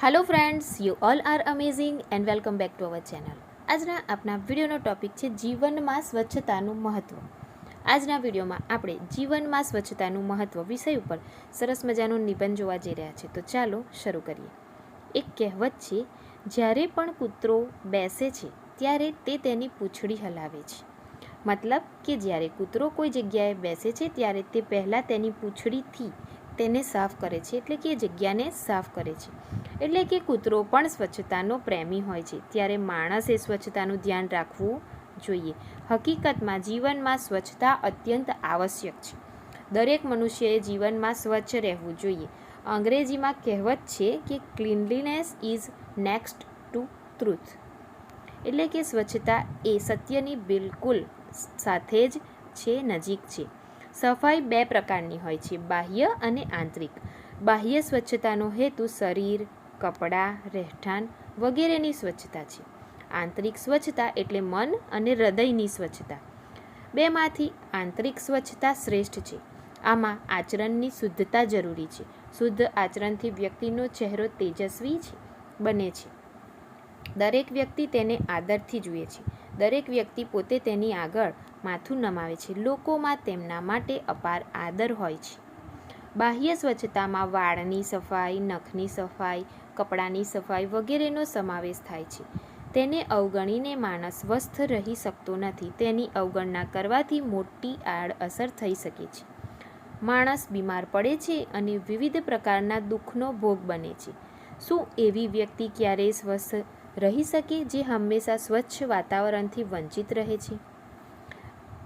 Hello friends you all are amazing and welcome back to our channel આજના આપણા વિડીયોનો topic છે જીવનમાં સ્વચ્છતાનું મહત્ત્વ આજના વિડીયોમાં આપણે જીવનમાં સ્વચ્છતાનું મહત્ત્વ વિષય ઉપર સરસ મજાનો નિબંધ જોવા જઈ રહ્યા છે તો ચાલો શરૂ કરીએ. એક કહેવત છે, જ્યારે પણ કૂતરો બેસે છે, ત્યારે તે તેની પૂંછડી હલાવે છે. મતલબ કે જ્યારે કૂતરો કોઈ જગ્યાએ બેસે છે, ત્યારે તે પહેલાં તેની પૂંછડીથી તેને સાફ કરે છે એટલે કે જગ્યાને સાફ કરે છે. એટલે કે કૂતરો પણ સ્વચ્છતાનો પ્રેમી હોય છે. ત્યારે માણસે સ્વચ્છતાનું ધ્યાન રાખવું જોઈએ. હકીકતમાં જીવનમાં સ્વચ્છતા અત્યંત આવશ્યક છે. દરેક મનુષ્યએ જીવનમાં સ્વચ્છ રહેવું જોઈએ. અંગ્રેજીમાં કહેવત છે કે cleanliness is next to truth એટલે કે સ્વચ્છતા એ સત્યની બિલકુલ સાથે જ છે, નજીક છે. સફાઈ બે પ્રકારની હોય છે, બાહ્ય અને આંતરિક. બાહ્ય સ્વચ્છતાનો હેતુ શરીર, કપડાં, રહેઠાણ વગેરેની સ્વચ્છતા છે. આંતરિક સ્વચ્છતા એટલે મન અને હૃદયની સ્વચ્છતા. બેમાંથી આંતરિક સ્વચ્છતા શ્રેષ્ઠ છે. આમાં આચરણની શુદ્ધતા જરૂરી છે. શુદ્ધ આચરણથી વ્યક્તિનો ચહેરો તેજસ્વી છે, બને છે. દરેક વ્યક્તિ તેને આદરથી જુએ છે. દરેક વ્યક્તિ પોતે તેની આગળ માથું નમાવે છે. લોકોમાં તેમના માટે અપાર આદર હોય છે. બાહ્ય સ્વચ્છતામાં વાળની સફાઈ, નખની સફાઈ, કપડાની સફાઈ વગેરેનો સમાવેશ થાય છે. તેને અવગણીને માણસ સ્વસ્થ રહી શકતો નથી. તેની અવગણના કરવાથી મોટી આડઅસર થઈ શકે છે. માણસ બીમાર પડે છે અને વિવિધ પ્રકારના દુઃખનો ભોગ બને છે. શું એવી વ્યક્તિ ક્યારેય સ્વસ્થ રહી શકે જે હંમેશા સ્વચ્છ વાતાવરણથી વંચિત રહે છે.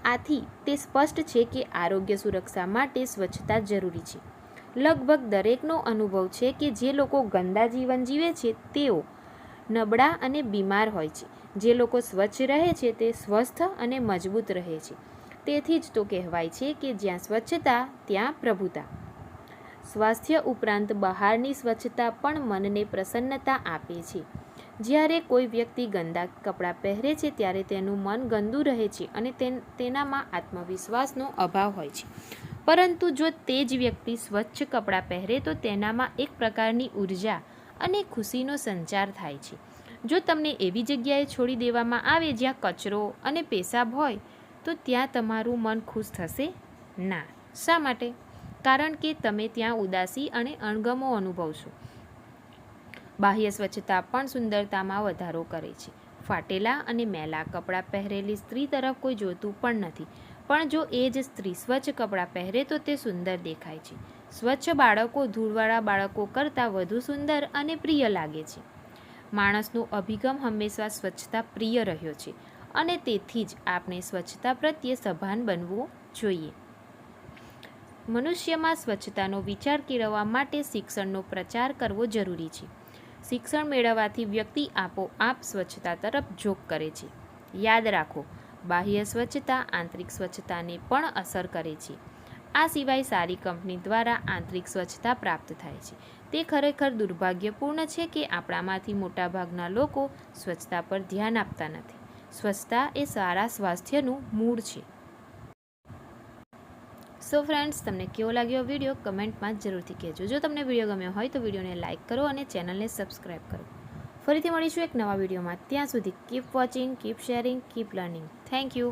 આથી, તે સ્પષ્ટ છે કે આરોગ્ય સુરક્ષા માટે સ્વચ્છતા જરૂરી છે. લગભગ દરેકનો અનુભવ છે કે જે લોકો ગંદા જીવન જીવે છે, તેઓ નબળા અને બીમાર હોય છે. જે લોકો સ્વચ્છ રહે છે, તે સ્વસ્થ અને મજબૂત રહે છે. તેથી જ તો કહેવાય છે કે જ્યાં સ્વચ્છતા, ત્યાં પ્રભુતા. સ્વાસ્થ્ય ઉપરાંત બહારની સ્વચ્છતા પણ મનને પ્રસન્નતા આપે છે. જ્યારે કોઈ વ્યક્તિ ગંદા કપડાં પહેરે છે, ત્યારે તેનું મન ગંદુ રહે છે અને તેનામાં આત્મવિશ્વાસનો અભાવ હોય છે. પરંતુ જો તે જ વ્યક્તિ સ્વચ્છ કપડાં પહેરે, તો તેનામાં એક પ્રકારની ઊર્જા અને ખુશીનો સંચાર થાય છે. જો તમને એવી જગ્યાએ છોડી દેવામાં આવે જ્યાં કચરો અને પેશાબ હોય, તો ત્યાં તમારું મન ખુશ થશે? ના. શા માટે? કારણ કે તમે ત્યાં ઉદાસી અને અણગમો અનુભવશો. બાહ્ય સ્વચ્છતા પણ સુંદરતામાં વધારો કરે છે. ફાટેલા અને મેલા કપડાં પહેરેલી સ્ત્રી તરફ કોઈ જોતું પણ નથી. પણ જો એ જ સ્ત્રી સ્વચ્છ કપડાં પહેરે તો તે સુંદર દેખાય છે. સ્વચ્છ બાળકો, ધૂળવાળા બાળકો કરતાં વધુ સુંદર અને પ્રિય લાગે છે. માણસનો અભિગમ હંમેશા સ્વચ્છતા પ્રિય રહ્યો છે અને તેથી જ આપણે સ્વચ્છતા પ્રત્યે સભાન બનવું જોઈએ. મનુષ્યમાં સ્વચ્છતાનો વિચાર કેળવવા માટે શિક્ષણનો પ્રચાર કરવો જરૂરી છે. શિક્ષણ મેળવવાથી વ્યક્તિ આપોઆપ સ્વચ્છતા તરફ જોગ કરે છે. યાદ રાખો, બાહ્ય સ્વચ્છતા આંતરિક સ્વચ્છતાને પણ અસર કરે છે. આ સિવાય સારી કંપની દ્વારા આંતરિક સ્વચ્છતા પ્રાપ્ત થાય છે. તે ખરેખર દુર્ભાગ્યપૂર્ણ છે કે આપણામાંથી મોટાભાગના લોકો સ્વચ્છતા પર ધ્યાન આપતા નથી. સ્વચ્છતા એ સારા સ્વાસ્થ્યનું મૂળ છે. સો ફ્રેન્ડ્સ તમને કેવો લાગ્યો વીડિયો કમેન્ટમાં જરૂરથી કહેજો. જો તમને વીડિયો ગમ્યો હોય તો વિડીયોને લાઇક કરો અને ચેનલને સબસ્ક્રાઈબ કરો. ફરીથી મળીશું એક નવા વિડીયોમાં ત્યાં સુધી keep watching keep sharing keep learning thank you